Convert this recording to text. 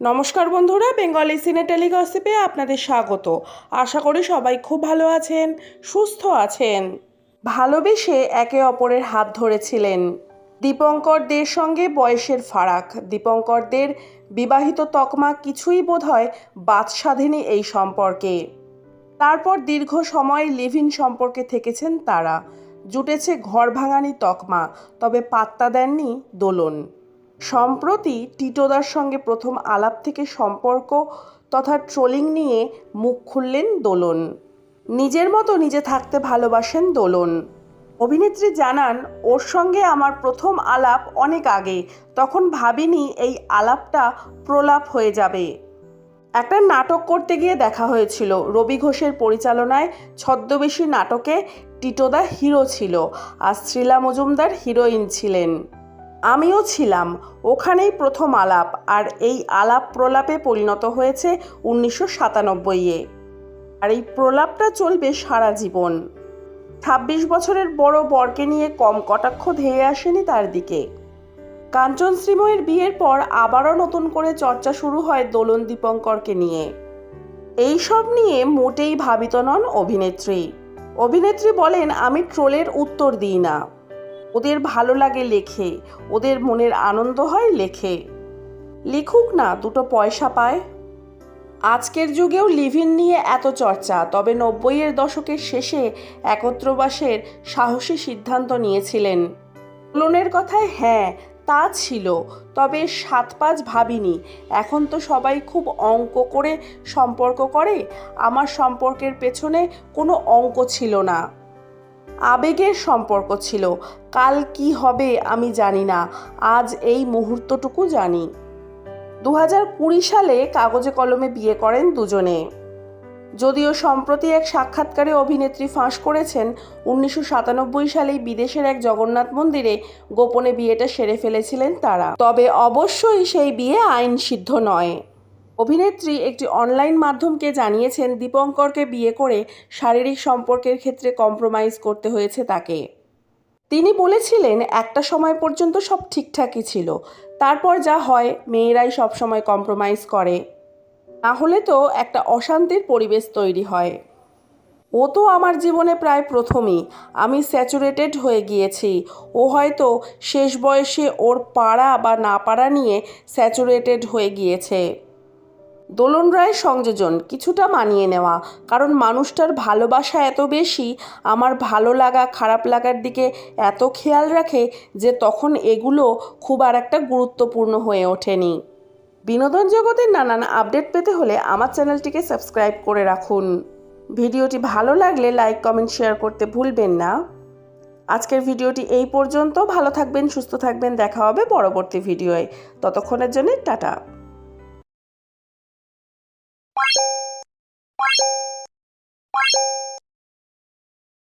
নমস্কার বন্ধুরা, বেঙ্গলি সিনে টেলিগসিপে আপনাদের স্বাগত। আশা করি সবাই খুব ভালো আছেন, সুস্থ আছেন। ভালোবেসে একে অপরের হাত ধরেছিলেন। দীপঙ্কর দের সঙ্গে বয়সের ফারাক। দীপঙ্কর দের বিবাহিত তকমা কিছুই বোধহয় বাদ স্বাধীনী এই সম্পর্কে। তারপর দীর্ঘ সময় লিভ ইন সম্পর্কে থেকেছেন তারা। জুটেছে ঘর ভাঙানি তকমা, তবে পাত্তা দেননি দোলন। সম্প্রতি টিটোদার সঙ্গে প্রথম আলাপ থেকে সম্পর্ক তথা ট্রোলিং নিয়ে মুখ খুললেন দোলন। নিজের মতো নিজে থাকতে ভালোবাসেন দোলন। অভিনেত্রী জানান, ওর সঙ্গে আমার প্রথম আলাপ অনেক আগে। তখন ভাবিনি এই আলাপটা প্রলাপ হয়ে যাবে। একটা নাটক করতে গিয়ে দেখা হয়েছিল। রবি ঘোষের পরিচালনায় ছদ্মবেশী নাটকে টিটোদা হিরো ছিল আর শ্রীলা মজুমদার হিরোইন ছিলেন। আমিও ছিলাম। ওখানেই প্রথম আলাপ, আর এই আলাপ প্রলাপে পরিণত হয়েছে উনিশশো সাতানব্বইয়ে। আর এই প্রলাপটা চলবে সারা জীবন। ছাব্বিশ বছরের বড় বরকে নিয়ে কম কটাক্ষ ধেয়ে আসেনি তার দিকে। কাঞ্চন শ্রীময়ের বিয়ের পর আবারও নতুন করে চর্চা শুরু হয় দোলন দীপঙ্করকে নিয়ে। এই সব নিয়ে মোটেই ভাবিত নন অভিনেত্রী। অভিনেত্রী বলেন, আমি ট্রোলের উত্তর দিই না। ওদের ভালো লাগে লেখে, ওদের মনের আনন্দ হয় লেখে। লিখুক না, দুটো পয়সা পায়। আজকের যুগেও লিভিন নিয়ে এত চর্চা, তবে নব্বইয়ের দশকের শেষে একত্রবাসের সাহসী সিদ্ধান্ত নিয়েছিলেন। লোনের কথায় হ্যাঁ তা ছিল, তবে সাত পাঁচ ভাবিনি। এখন তো সবাই খুব অঙ্ক করে সম্পর্ক করে, আমার সম্পর্কের পেছনে কোনো অঙ্ক ছিল না। আবেগের সম্পর্ক ছিল। কাল কি হবে আমি জানি না, আজ এই মুহূর্তটুকু জানি। দু হাজার কুড়ি সালে কাগজে কলমে বিয়ে করেন দুজনে। যদিও সম্প্রতি এক সাক্ষাৎকারে অভিনেত্রী ফাঁস করেছেন, উনিশশো সাতানব্বই সালেই বিদেশের এক জগন্নাথ মন্দিরে গোপনে বিয়েটা সেরে ফেলেছিলেন তারা। তবে অবশ্যই সেই বিয়ে আইন সিদ্ধ নয়। অভিনেত্রী একটি অনলাইন মাধ্যমকে জানিয়েছেন, দীপঙ্করকে বিয়ে করে শারীরিক সম্পর্কের ক্ষেত্রে কম্প্রোমাইজ করতে হয়েছে তাকে। তিনি বলেছিলেন, একটা সময় পর্যন্ত সব ঠিকঠাকই ছিল। তারপর যা হয়, মেয়েরাই সবসময় কম্প্রোমাইজ করে। না হলে তো একটা অশান্তির পরিবেশ তৈরি হয়। ও তো আমার জীবনে প্রায় প্রথমই। আমি স্যাচুরেটেড হয়ে গিয়েছি। ও হয়তো শেষ বয়সে ওর পাড়া বা না পাড়া নিয়ে স্যাচুরেটেড হয়ে গিয়েছে। দোলন রায়ের সংযোজন কিছুটা মানিয়ে নেওয়া। কারণ মানুষটার ভালোবাসা এত বেশি, আমার ভালো লাগা, খারাপ লাগার দিকে এত খেয়াল রাখে যে তখন এগুলো খুব আর একটা গুরুত্বপূর্ণ হয়ে ওঠেনি। বিনোদন জগতের নানান আপডেট পেতে হলে আমার চ্যানেলটিকে সাবস্ক্রাইব করে রাখুন। ভিডিওটি ভালো লাগলে লাইক, কমেন্ট, শেয়ার করতে ভুলবেন না। আজকের ভিডিওটি এই পর্যন্ত। ভালো থাকবেন, সুস্থ থাকবেন। দেখা হবে পরবর্তী ভিডিওয়ে। ততক্ষণের জন্য টাটা।